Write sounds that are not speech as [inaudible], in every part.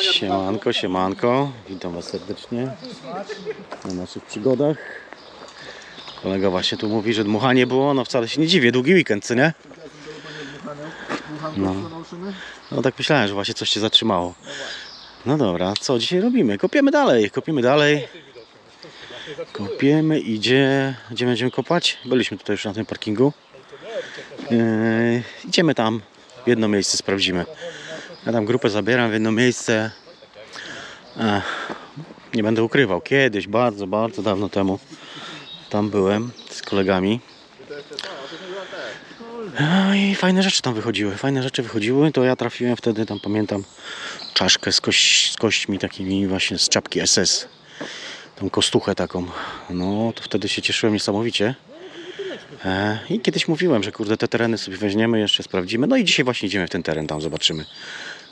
Siemanko, siemanko. Witam Was serdecznie na naszych przygodach. Kolega właśnie tu mówi, że dmuchanie było. No wcale się nie dziwię. Długi weekend, co nie? No. No tak myślałem, że właśnie coś Cię zatrzymało. No dobra, co dzisiaj robimy? Kopiemy dalej, kopiemy dalej. Kopiemy, idzie. Gdzie będziemy kopać? Byliśmy tutaj już na tym parkingu. Yy, idziemy tam. Jedno miejsce sprawdzimy. Ja tam grupę zabieram w jedno miejsce. Ech, nie będę ukrywał. Kiedyś, bardzo, bardzo dawno temu, tam byłem z kolegami. No i fajne rzeczy tam wychodziły. Fajne rzeczy wychodziły. To ja trafiłem wtedy, tam pamiętam, czaszkę z, kość, z kośćmi takimi właśnie z czapki SS. Tą kostuchę taką. No to wtedy się cieszyłem niesamowicie. E, I kiedyś mówiłem, że kurde te tereny sobie weźmiemy, jeszcze sprawdzimy. No i dzisiaj właśnie idziemy w ten teren, tam zobaczymy.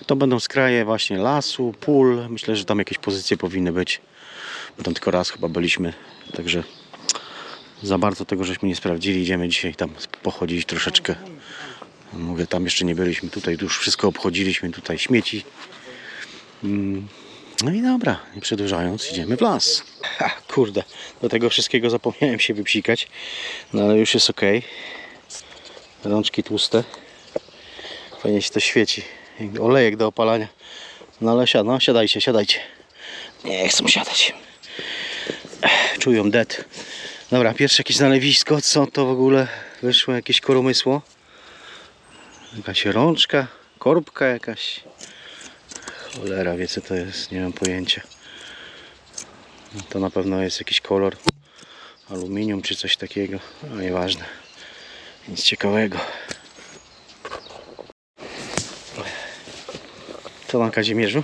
To będą skraje właśnie lasu, pól. Myślę, że tam jakieś pozycje powinny być. Bo tam tylko raz chyba byliśmy, także za bardzo tego żeśmy nie sprawdzili. Idziemy dzisiaj tam pochodzić troszeczkę. Mówię, tam jeszcze nie byliśmy, tutaj już wszystko obchodziliśmy, tutaj śmieci. Mm, No i dobra, nie przedłużając, idziemy w las. Ha, kurde, do tego wszystkiego zapomniałem się wypsikać, no ale już jest ok. Rączki tłuste. Fajnie się to świeci. Olejek do opalania. No ale siad, no, siadajcie, siadajcie. Nie chcą siadać. Czują det. Dobra, pierwsze jakieś znalewisko. Co to w ogóle wyszło? Jakieś koromysło? Jakaś rączka? Korbka jakaś? Cholera wie co to jest, nie mam pojęcia. No To na pewno jest jakiś kolor aluminium czy coś takiego. No nieważne. Nic ciekawego. Tam Kazimierzu?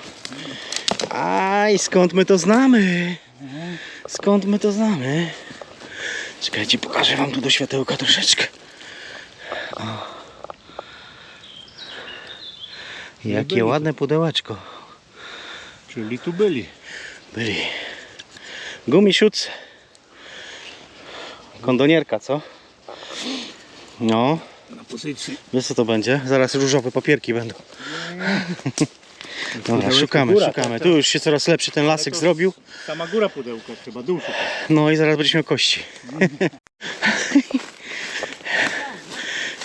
Aj, skąd my to znamy? Skąd my to znamy? Czekajcie, pokażę wam tu do światełka troszeczkę. O. Jakie ładne pudełeczko. Czyli tu byli. Byli. Gumisiuc. Kondonierka, co? No, Na pozycji. wiesz co to będzie? Zaraz różowe papierki będą. Dobra, szukamy, góra, szukamy. tak, Tu już się coraz lepszy ten lasek zrobił. Sama góra pudełka, trzeba dół szukać. No i zaraz będziemy miał kości. [laughs]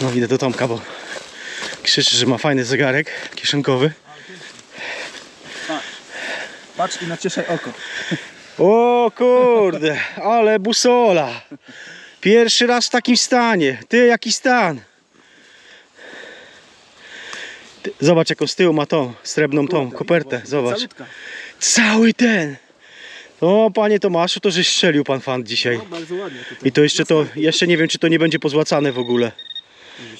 No idę do Tomka, bo krzyczy, że ma fajny zegarek kieszonkowy. Patrz i nacieszaj oko. O kurde, ale busola. Pierwszy raz w takim stanie. Ty, jaki stan. Ty, zobacz jaką z tyłu ma tą, srebrną tą kopertę. Zobacz. Cały ten. O panie Tomaszu, to żeś strzelił pan fan dzisiaj. No, bardzo ładnie tutaj. I to jeszcze to, jeszcze nie wiem czy to nie będzie pozłacane w ogóle.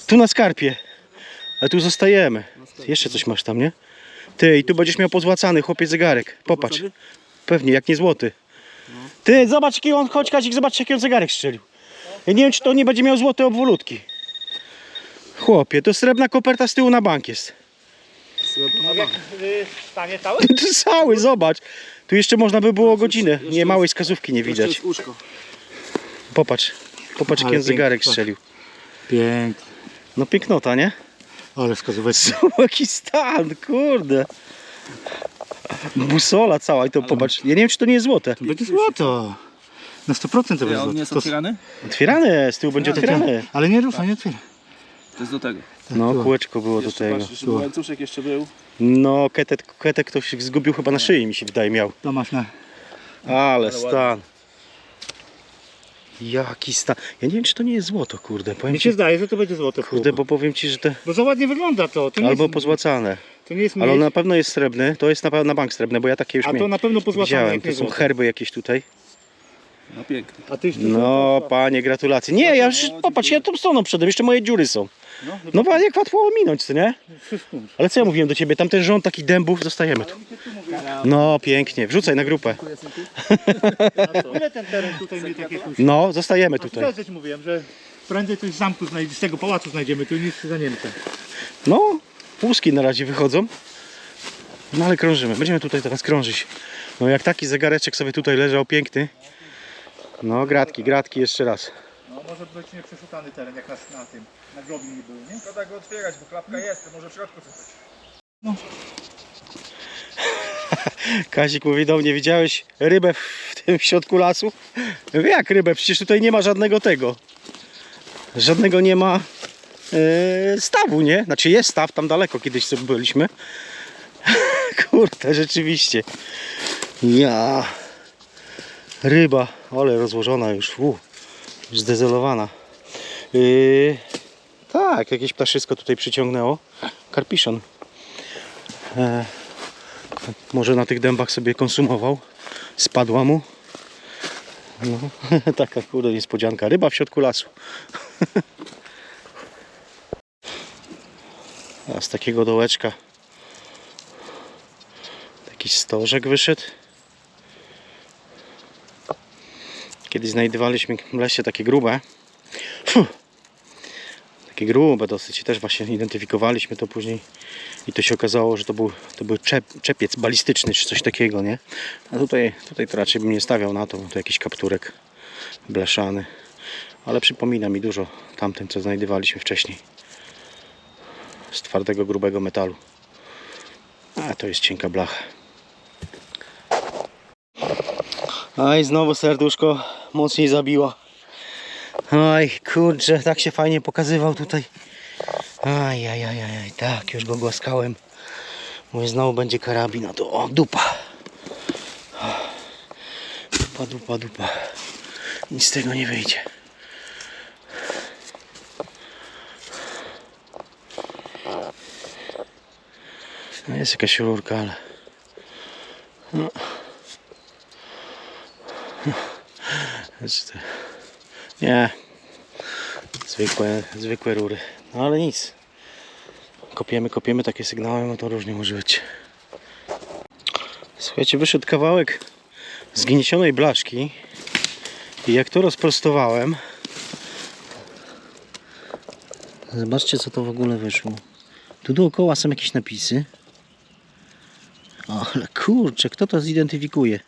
Tu na skarpie. Ale tu zostajemy. Jeszcze coś masz tam, nie? Ty, i tu będziesz miał pozłacany, chłopiec zegarek. Popatrz. Pewnie, jak nie złoty. Ty, zobacz jaki on, chodź Kazik, zobacz jaki on zegarek strzelił. Ja nie wiem czy to nie będzie miał złote obwolutki. Chłopie, to srebrna koperta z tyłu na bank jest. A w jak stanie cały? [laughs] To cały, zobacz. Tu jeszcze można by było godzinę. Nie, małej skazówki nie widać. Popatrz. Popatrz jaki Ale on zegarek pięknie. strzelił. Pięknie. No pięknota, nie? Ale wskazóweczki. [laughs] Jaki stan, kurde. Busola cała i to popatrz. Ja nie wiem czy to nie jest złote. Będzie złoto. Na 100% to będzie on złoto. nie jest To- otwierany? Otwierane, z tyłu będzie otwierane. Ale nie ruszaj, nie otwieraj. To jest do tego. No, kółeczko było do Jeszcze tego. patrz, żeby łańcuszek jeszcze był. No, ketet, ketek ktoś zgubił chyba na szyi, mi się wydaje, miał. To masz na... Ale stan. Jaki stan. Ja nie wiem, czy to nie jest złoto, kurde. Powiem Mi ci, się zdaje, że to będzie złoto. kurde, bo powiem ci, że to Bo za ładnie wygląda to. to nie albo jest, pozłacane. To nie jest Ale on na pewno jest srebrny. To jest na, na bank srebrny, bo ja takie już a to miałem. na pewno pozłacane Widziałem, jak to nie są herby jakieś tutaj. No piękny. A ty jeszcze No, panie, gratulacje. Nie, ja już, popatrz, ja tą stroną przedem, jeszcze moje dziury są. No, No, panie, jak łatwo ominąć, co nie? Wszystko. Ale co ja mówiłem do ciebie, tamten rząd takich dębów, zostajemy tu. No, pięknie, wrzucaj na grupę. [laughs] Ile ten teren tutaj mi takie kusi? No, zostajemy tutaj. tutaj mówiłem, że prędzej coś z zamku znajdziemy, z tego pałacu znajdziemy tu niż za Niemcem. No, łuski na razie wychodzą. No ale krążymy, będziemy tutaj teraz krążyć. No jak taki zegareczek sobie tutaj leżał, piękny. No, gratki, gratki jeszcze raz. No może być nieprzeszukany teren jak na, na tym, na grobie nie był, nie? Szkoda go otwierać, bo klapka jest, to może w środku coś być. [laughs] Kazik mówi do mnie, widziałeś rybę w tym środku lasu? Mówię, jak rybę? Przecież tutaj nie ma żadnego tego. Żadnego nie ma e, stawu, nie? Znaczy jest staw, tam daleko kiedyś sobie byliśmy. [laughs] Kurde, rzeczywiście. Ja. Ryba, ale rozłożona już, u, już zdezolowana. Yy, tak, jakieś ptaszysko tutaj przyciągnęło. Karpiszon. E, może na tych dębach sobie konsumował. Spadła mu. No, [laughs] taka kurde niespodzianka. Ryba w środku lasu. [laughs] A z takiego dołeczka taki stożek wyszedł. Kiedyś znajdowaliśmy w lesie takie grube. Fuh. Takie grube dosyć. I też właśnie identyfikowaliśmy to później. I to się okazało, że to był, to był czep, czepiec balistyczny czy coś takiego, nie? A tutaj, tutaj to raczej bym nie stawiał na to, to jakiś kapturek blaszany. Ale przypomina mi dużo tamtym, co znajdowaliśmy wcześniej. Z twardego, grubego metalu. A to jest cienka blacha. Aj, znowu serduszko mocniej zabiła. Oj, kurczę, tak się fajnie pokazywał tutaj. Aj, aj, aj, aj, aj, tak, już go głaskałem. Mówię, znowu będzie karabin, no to o, dupa. Dupa, dupa, dupa. Nic z tego nie wyjdzie. Jest jakaś rurka, ale... No. Znaczy to- Nie. Zwykłe, zwykłe rury. No ale nic. Kopiemy, kopiemy takie sygnały, no to różnie może być. Słuchajcie, wyszedł kawałek zgniecionej blaszki i jak to rozprostowałem zobaczcie co to w ogóle wyszło. Tu dookoła są jakieś napisy. Ale kurczę, kto to zidentyfikuje?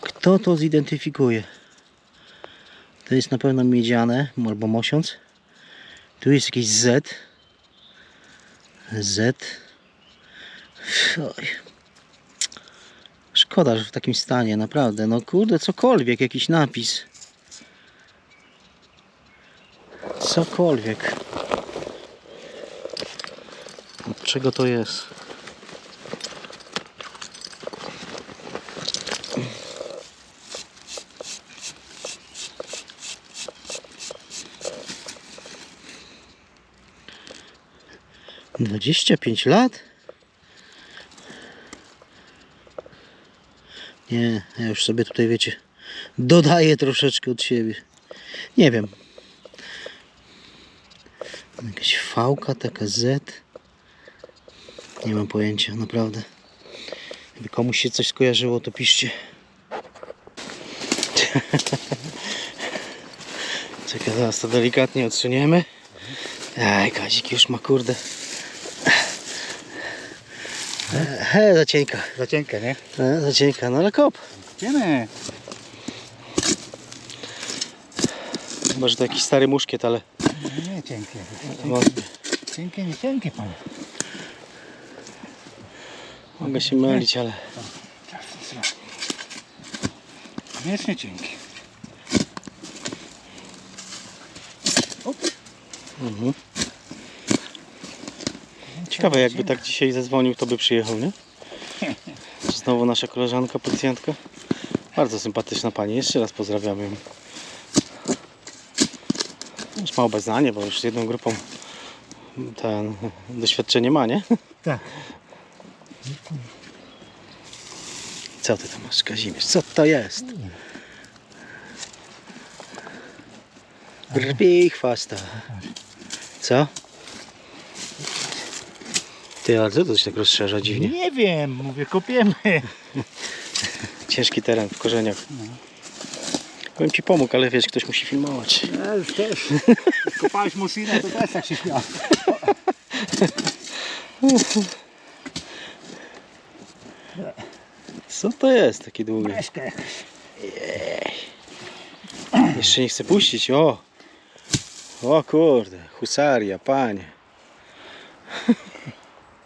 Kto to zidentyfikuje? To jest na pewno miedziane albo mosiąc. Tu jest jakieś Z. Z. Oj. Szkoda, że w takim stanie, naprawdę. No kurde, cokolwiek, jakiś napis. Cokolwiek. Od czego to jest? Dwadzieścia pięć lat? Nie, ja już sobie tutaj wiecie, dodaję troszeczkę od siebie. Nie wiem. Jakaś fałka, taka Z. Nie mam pojęcia, naprawdę. Jakby komuś się coś skojarzyło, to piszcie. [laughs] Czekaj, zaraz to delikatnie odsuniemy. Aj, Kazik już ma kurde. He, za cienka. Za cienkie, nie? E, za cienka, no ale kop. Idziemy. Chyba, że to jakiś stary muszkiet, ale Nie cienkie. wątpię. Cienkie, nie cienkie pan. Mogę się mylić, ale Wiecznie cienkie. mhm. Ciekawe jakby tak dzisiaj zadzwonił, to by przyjechał, nie? Znowu nasza koleżanka, policjantka. Bardzo sympatyczna pani, jeszcze raz pozdrawiam ją. Już ma obeznanie, bo już z jedną grupą ten doświadczenie ma, nie? Tak. Co ty tam masz, Kazimierz? Co to jest? Brwi chwasta. Co? Ty, ale co to się tak rozszerza dziwnie? Nie wiem, mówię, kopiemy. [laughs] Ciężki teren w korzeniach. Bym ci pomógł, ale wiesz, ktoś musi filmować. Ja już też. [laughs] Kopałeś musinę, to też tak się śmiał. Co to jest taki długi? Jeszcze nie chcę puścić, o! O kurde, husaria, panie.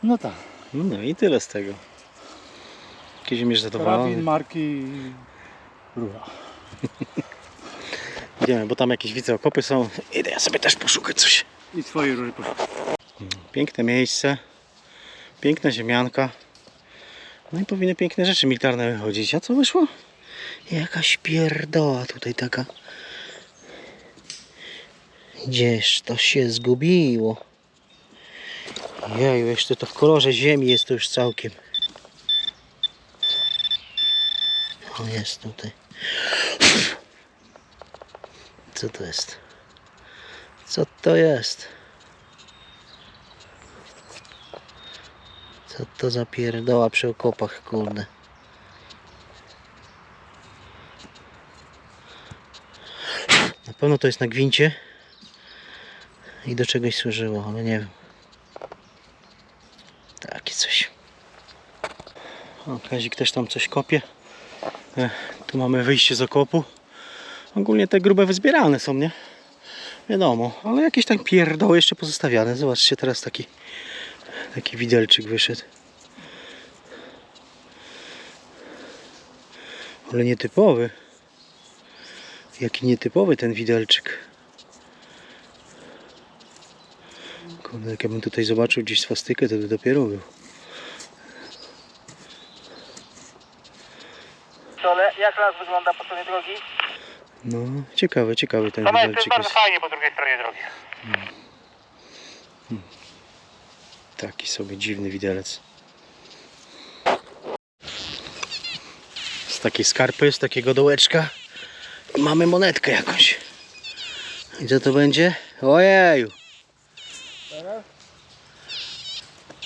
No tak. No i tyle z tego. Kazimierz Karabin zadowolony. marki Rucha. [laughs] Idziemy, bo tam jakieś widzę okopy są. Idę ja sobie też poszukać coś. I swoje róże poszły. Piękne miejsce. Piękna ziemianka. No i powinny piękne rzeczy militarne wychodzić. A co wyszło? Jakaś pierdoła tutaj taka. Gdzież to się zgubiło? Jeju, jeszcze to w kolorze ziemi jest to już całkiem. O, jest tutaj. Co to jest? Co to jest? Co to za pierdoła przy okopach, kurde. Na pewno to jest na gwincie i do czegoś służyło, ale nie wiem. Takie coś. O, Kazik też tam coś kopie. E, tu mamy wyjście z okopu. Ogólnie te grube wyzbierane są, nie? Wiadomo, ale jakieś tam pierdoły jeszcze pozostawiane. Zobaczcie, teraz taki taki widelczyk wyszedł. Ale nietypowy. Jaki nietypowy ten widelczyk. Kurde, jak ja bym tutaj zobaczył gdzieś swastykę, to by dopiero był. Jak las wygląda po stronie drogi? No, ciekawy, ciekawy ten To jest bardzo jest. fajnie po drugiej stronie drogi. Taki sobie dziwny widelec. Z takiej skarpy, z takiego dołeczka mamy monetkę jakąś. I co to będzie? Ojeju!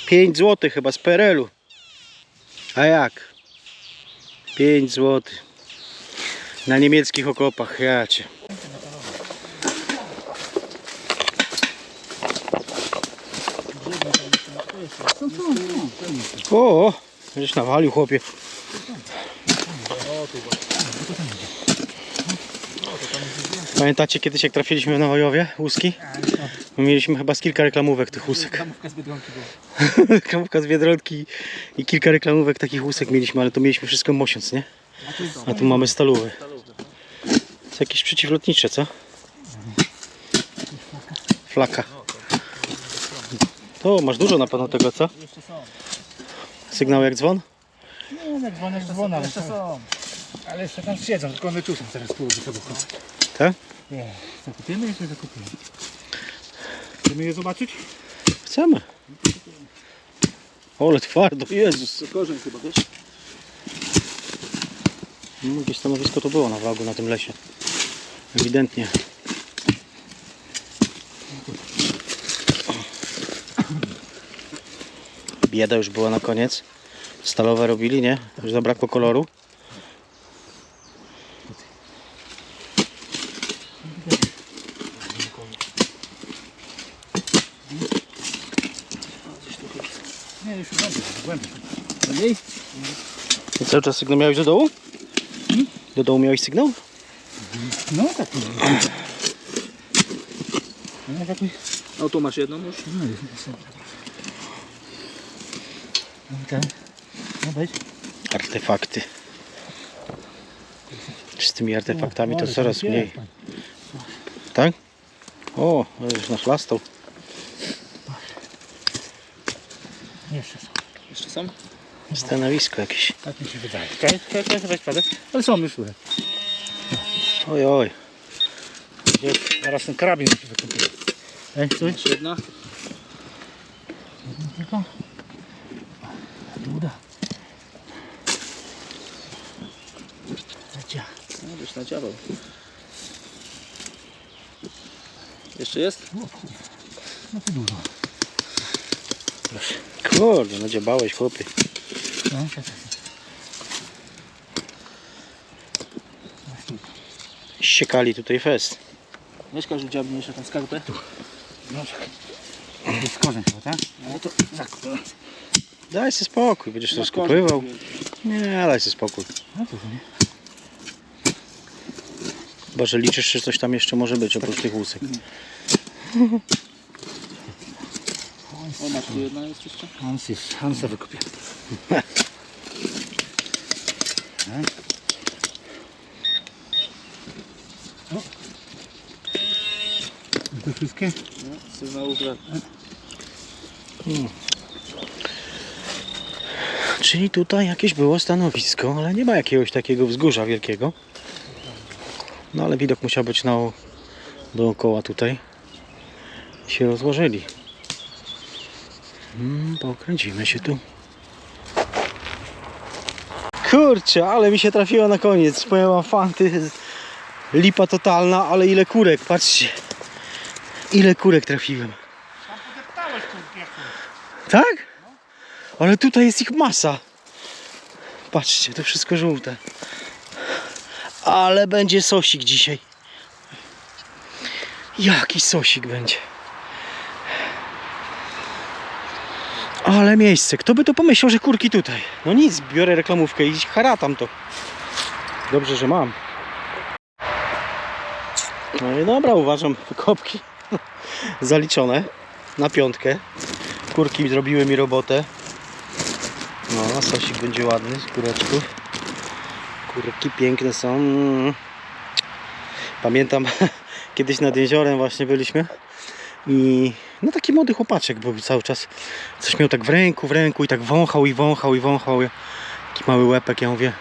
5 zł chyba z PRL-u. A jak? 5 zł. Na niemieckich okopach, ja cię. O, żeś nawalił chłopie. Pamiętacie kiedyś jak trafiliśmy na Wojowie łuski? My mieliśmy chyba z kilka reklamówek tych łusek. [laughs] Kamówka z Biedronki była. Reklamówka z Biedronki i kilka reklamówek takich łusek mieliśmy, ale to mieliśmy wszystko mosiąc, nie? A tu mamy stalowy. To jakieś przeciwlotnicze, co? Flaka. To masz dużo na pewno tego, co? Jeszcze są. Sygnał jak dzwon? Nie, jak dzwon, jeszcze dzwon, ale jeszcze są. Ale jeszcze tam siedzą, tylko one tu są teraz tu ze sobą. Tak? Nie, zakupimy jeszcze zakupimy. Chcemy je zobaczyć? Chcemy. Ole twardo, Jezus. Korzeń chyba, wiesz? No, gdzieś stanowisko to było na wagu na tym lesie. Ewidentnie. Bieda już była na koniec. Stalowe robili, nie? Już zabrakło koloru. Nie, już głębiej, głębiej. Cały czas sygnał miałeś do dołu? Do dołu miałeś sygnał? No tak. No tak mi... O, tu masz jedną już. No są. No. No weź. Artefakty. Z tymi artefaktami to coraz mniej. jest. Tak? O, już nachlastał. Jeszcze są. Jeszcze są? Stanowisko jakieś. Tak mi się wydaje. Czekaj, czekaj, czekaj, weź padek. Ale są już słuchaj. Oj, oj. Gdzie Zaraz ten karabin się wykupuje. Ej, stój. Jeszcze jedna. Tylko. Tu uda. Lecia. No, byś nadziałał. Jeszcze jest? No to dużo. Kurde, nadziabałeś chłopie. No, czekaj. Ściekali tutaj fest. Weź każdy dziabnie jeszcze tą skarpę. No jest korzeń chyba, tak? No to zakup. Daj sobie spokój, będziesz to skupywał. Nie, daj sobie spokój. No to nie. Chyba, że liczysz, że coś tam jeszcze może być oprócz tych łusek. O, masz tu jedna jest jeszcze? Hans jest, Hansa wykupię. [laughs] O. To wszystkie? No, sygnałów brak. Czyli tutaj jakieś było stanowisko, ale nie ma jakiegoś takiego wzgórza wielkiego. No ale widok musiał być na dookoła tutaj. Się rozłożyli. Mm, pokręcimy się tu. Kurczę, ale mi się trafiła na koniec. Powiem wam fanty. Lipa totalna, ale ile kurek, patrzcie. Ile kurek trafiłem. Tak? Ale tutaj jest ich masa. Patrzcie, to wszystko żółte. Ale będzie sosik dzisiaj. Jaki sosik będzie. Ale miejsce. Kto by to pomyślał, że kurki tutaj? No nic, biorę reklamówkę i haratam to. Dobrze, że mam. No i dobra, uważam, wykopki zaliczone na piątkę. Kurki zrobiły mi robotę. No, sosik będzie ładny z kureczków. Kurki piękne są. Pamiętam, [laughs] kiedyś nad jeziorem właśnie byliśmy i no taki młody chłopaczek był cały czas. Coś miał tak w ręku, w ręku i tak wąchał i wąchał i wąchał. Taki mały łepek, ja mówię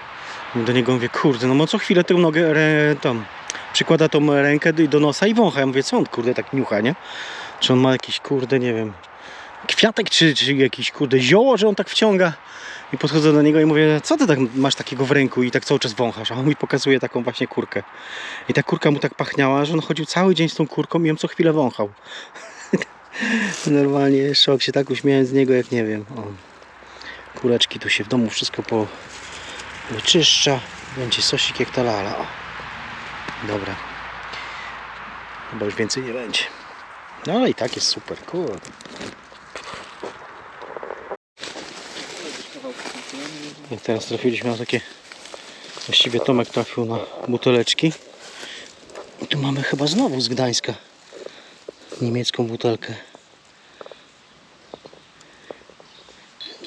do niego mówię, kurde, no co chwilę tę nogę, tą, przykłada tą rękę do- nosa i wącha. Ja mówię, co on kurde tak niucha, nie? Czy on ma jakiś kurde, nie wiem, kwiatek czy, czy jakiś kurde zioło, że on tak wciąga. I podchodzę do niego i mówię, co ty tak masz takiego w ręku i tak cały czas wąchasz? A on mi pokazuje taką właśnie kurkę. I ta kurka mu tak pachniała, że on chodził cały dzień z tą kurką i ją co chwilę wąchał. [laughs] Normalnie szok się tak uśmiałem z niego, jak nie wiem. O. Kureczki tu się w domu wszystko po wyczyszcza. Będzie sosik jak ta lala. Dobra. Chyba już więcej nie będzie. No i tak jest super, kurde. Jak teraz trafiliśmy na takie Właściwie Tomek trafił na buteleczki I tu mamy chyba znowu z Gdańska Niemiecką butelkę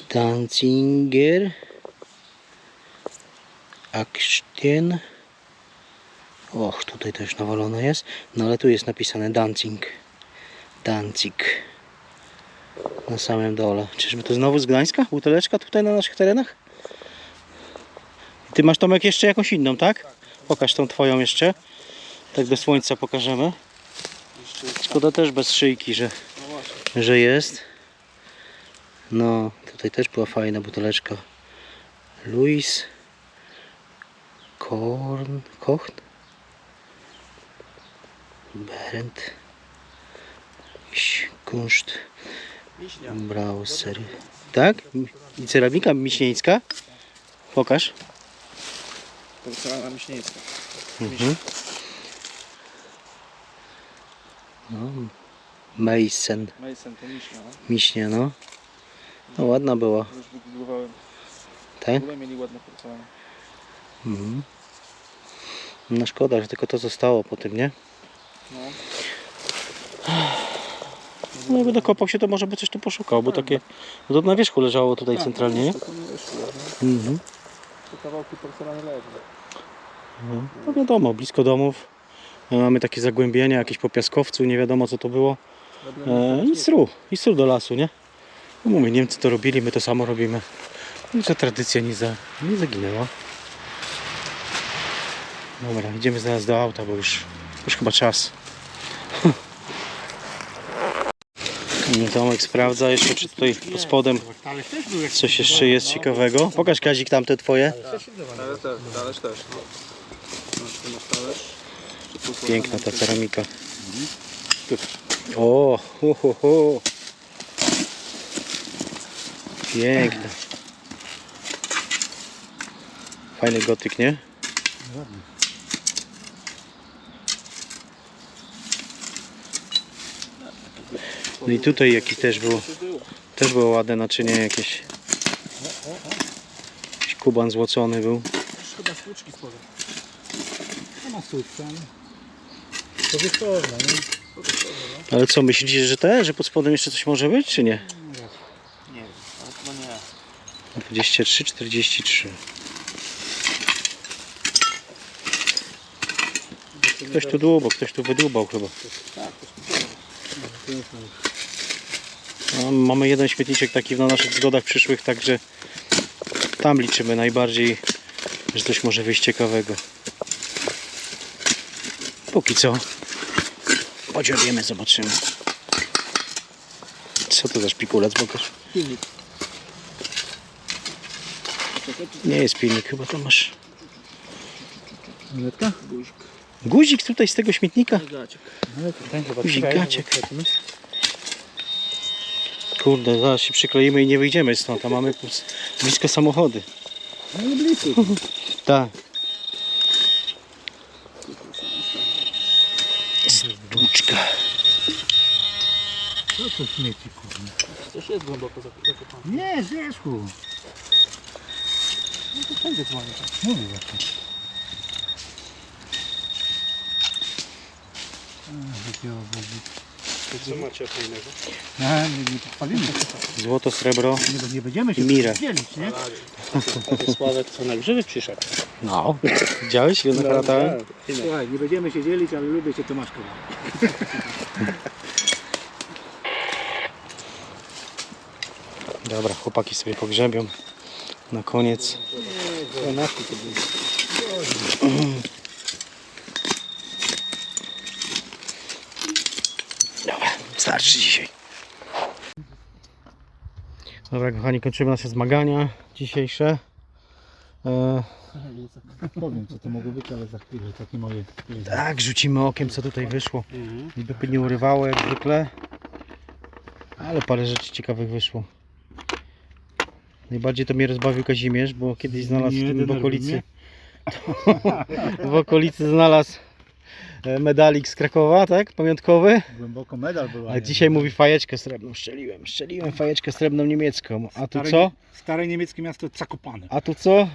Danziger Akstien Och, tutaj też nawalone jest No ale tu jest napisane Danzig Danzig na samym dole. Czyżby to znowu z Gdańska? Buteleczka tutaj na naszych terenach? Ty masz Tomek jeszcze jakąś inną, tak? Pokaż tą twoją jeszcze. Tak do słońca pokażemy. Szkoda też bez szyjki, że, że jest. No, tutaj też była fajna buteleczka. Louis Korn, Kocht Berend jakiś Kunszt Browser. Tak? I ceramika miśnieńska? Pokaż. Porcelana miśnieńska. Mhm. No, Mason, Mason to miśnia, no. miśnia, no. No ładna była, Już wygooglowałem. W tak? ogóle mieli ładne porcelany. Mhm. No szkoda, że tylko to zostało po tym, nie? No. No jakby dokopał się, to może by coś tu poszukał, bo takie... No to na wierzchu leżało tutaj centralnie, nie? No. Mhm. Kawałki porcelany leżą. No, no wiadomo, blisko domów. E, Mamy takie zagłębienia, jakieś po piaskowcu, nie wiadomo co to było. E, I sru, i sru do lasu, nie? No mówię, Niemcy to robili, my to samo robimy. Że tradycja nie, za, nie zaginęła. Dobra, idziemy zaraz do auta, bo już, już chyba czas. [laughs] I Tomek sprawdza jeszcze, czy tutaj pod spodem coś jeszcze jest ciekawego. Pokaż Kazik tamte twoje. Ale też, talerz też. No? Piękna ta ceramika. O, ho, ho, ho. Piękna. Fajny gotyk, nie? No i tutaj jaki też było. Też było ładne naczynie jakieś. Jakiś kuban złocony był. To jest Chyba słuczki sporo. No ma słuczkę, To wieczorne, nie? Ale co, myślicie, że te, że pod spodem jeszcze coś może być, czy nie? Nie wiem, ale chyba nie. 23, 43. Ktoś tu dłubał, ktoś tu wydłubał chyba. Tak, ktoś tu dłubał. No, mamy jeden śmietniczek taki na naszych zgodach przyszłych, także tam liczymy najbardziej, że coś może wyjść ciekawego. Póki co podziabiemy, zobaczymy. Co to za szpikulec, pokaż. Pilnik. Nie jest pilnik, chyba to masz Monetka? Guzik. guzik tutaj z tego śmietnika. Guzik, trzeba- gaciek. Kurde, zaraz się przykleimy i nie wyjdziemy stąd, a mamy blisko samochody. No i blisko. [laughs] Tak. Stłuczka. Co to śmieci, kurde? Coś jest głęboko zakopane. Nie, z wierzchu. No to wszędzie dzwoni. Mówię właśnie. A, wypięło guzik. Co macie fajnego? A, nie, nie pochwalimy. Złoto, srebro. Nie, nie będziemy się Mirę. dzielić, nie? Sławek co na grzywy przyszedł. No. Widziałeś? Ile nakratałem? Słuchaj, nie będziemy się dzielić, ale lubię cię Tomaszka. [laughs] Dobra, chłopaki sobie pogrzebią. Na koniec. Dobra, [clears throat] starczy dzisiaj. Dobra, kochani, kończymy nasze zmagania dzisiejsze. E, Powiem co to mogło być, ale za chwilę takie moje. tak, rzucimy okiem, co tutaj wyszło. Niby by nie urywało jak zwykle, ale parę rzeczy ciekawych wyszło. Najbardziej to mnie rozbawił Kazimierz, bo kiedyś znalazł w, tym w okolicy [laughs] w okolicy znalazł medalik z Krakowa, tak? Pamiątkowy. Głęboko medal był. A dzisiaj mówi fajeczkę srebrną. Szczeliłem, szczeliłem fajeczkę srebrną niemiecką. A tu co? Stare niemieckie miasto Zakopane. A tu co?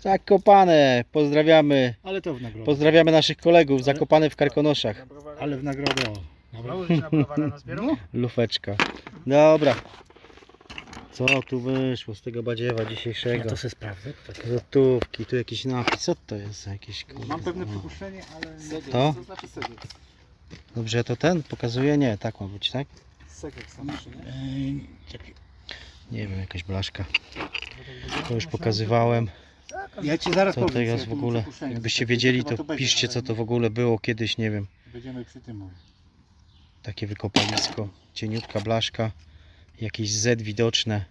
Zakopane. Pozdrawiamy. Ale to w nagrodę. Pozdrawiamy naszych kolegów. Zakopane w Karkonoszach. Ale w nagrodę. O. No. Lufeczka. Dobra. Co tu wyszło z tego badziewa dzisiejszego? se sprawdzę. Złotówki, tu jakiś napis. Co to jest za jakieś kurde? Mam pewne przypuszczenie, ale... To? Co znaczy? Dobrze, to ten pokazuje? Nie, tak ma być, tak? Przy, nie? Ej, czekaj. Nie wiem, jakaś blaszka. To już pokazywałem. Ja ci zaraz Co powiem. to jest ja w ogóle? przypuszczenie Jakbyście wiedzieli, chyba to będzie, piszcie, ale co to w ogóle było kiedyś, nie wiem. Będziemy przy tym mówić. Takie wykopalisko, cieniutka blaszka, jakieś Z widoczne.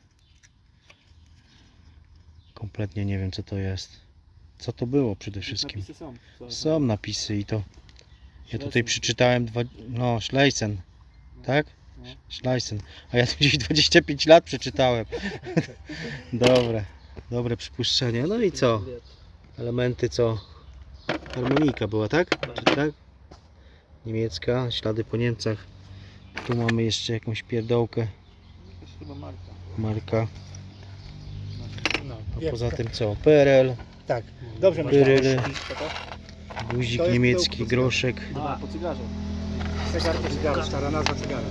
Kompletnie nie wiem, co to jest. Co to było przede wszystkim? Napisy są. Są napisy i to. Ja tutaj przeczytałem dwa, no Schleisen, tak? No. Schleisen. A ja tu gdzieś 25 lat przeczytałem. [laughs] Dobre, dobre przypuszczenie. No i co? Elementy co? Harmonika była, tak? Czy tak? Niemiecka, ślady po Niemcach. Tu mamy jeszcze jakąś pierdołkę, chyba marka. marka. No, A poza tym co? PRL, Tak, dobrze Pyryry, myślałeś. guzik To jest niemiecki, groszek. A, po cygarze. Cegar to cygara, stara nazwa cygara.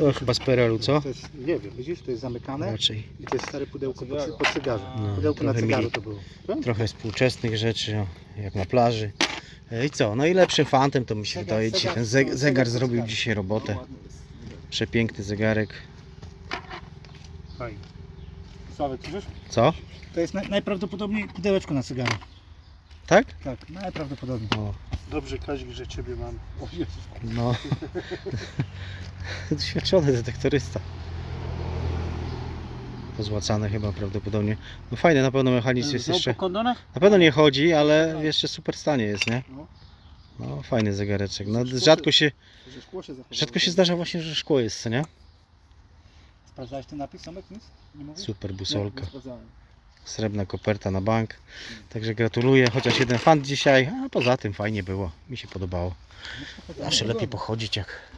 To chyba z PRL-u, co? To jest, nie wiem, widzisz, to jest zamykane Raczej. i to jest stare pudełko po, Cygaro. po cygarze. No, Pudełko na trochę cygaru mniej. to było. Trochę współczesnych rzeczy, jak na plaży. E, I co? No i lepszym fantem to mi się Zegar- wydaje dzisiaj. Ten zegar- zeg- zegar zegar to zrobił zegar. dzisiaj robotę. Ładny jest. Przepiękny zegarek. Fajnie. Sławek, słyszysz? Co? To jest naj, najprawdopodobniej pudełeczko na cygaro. Tak? Tak, najprawdopodobniej. O, Dobrze Kazik, że Ciebie mam. O no. [laughs] Doświadczony detektorysta. Pozłacane chyba prawdopodobnie. No fajny, na pewno mechanizm jest jeszcze. po kondonach? Na pewno nie chodzi, ale w jeszcze super stanie jest, nie? No. No fajny zegareczek. No rzadko się, rzadko się zdarza właśnie, że szkło jest, co nie? Sprawdzałeś ten napis, Tomek? Nic? Nie? Super busolka. Srebrna koperta na bank. Także gratuluję. Chociaż jeden fan dzisiaj, a poza tym fajnie było. Mi się podobało. Zawsze lepiej pochodzić jak.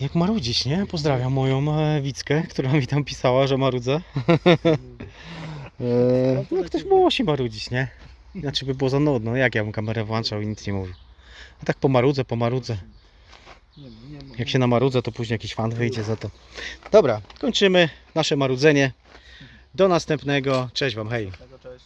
Jak marudzić, nie? Pozdrawiam moją e, Wickę, która mi tam pisała, że marudzę. [laughs] e, no ktoś się marudzić, nie? Inaczej by było za nudno. Jak ja bym kamerę włączał i nic nie mówił. A tak pomarudzę, pomarudzę. Jak się namarudzę, to później jakiś fan wyjdzie za to. Dobra, kończymy nasze marudzenie. Do następnego. Cześć Wam, hej. Cześć.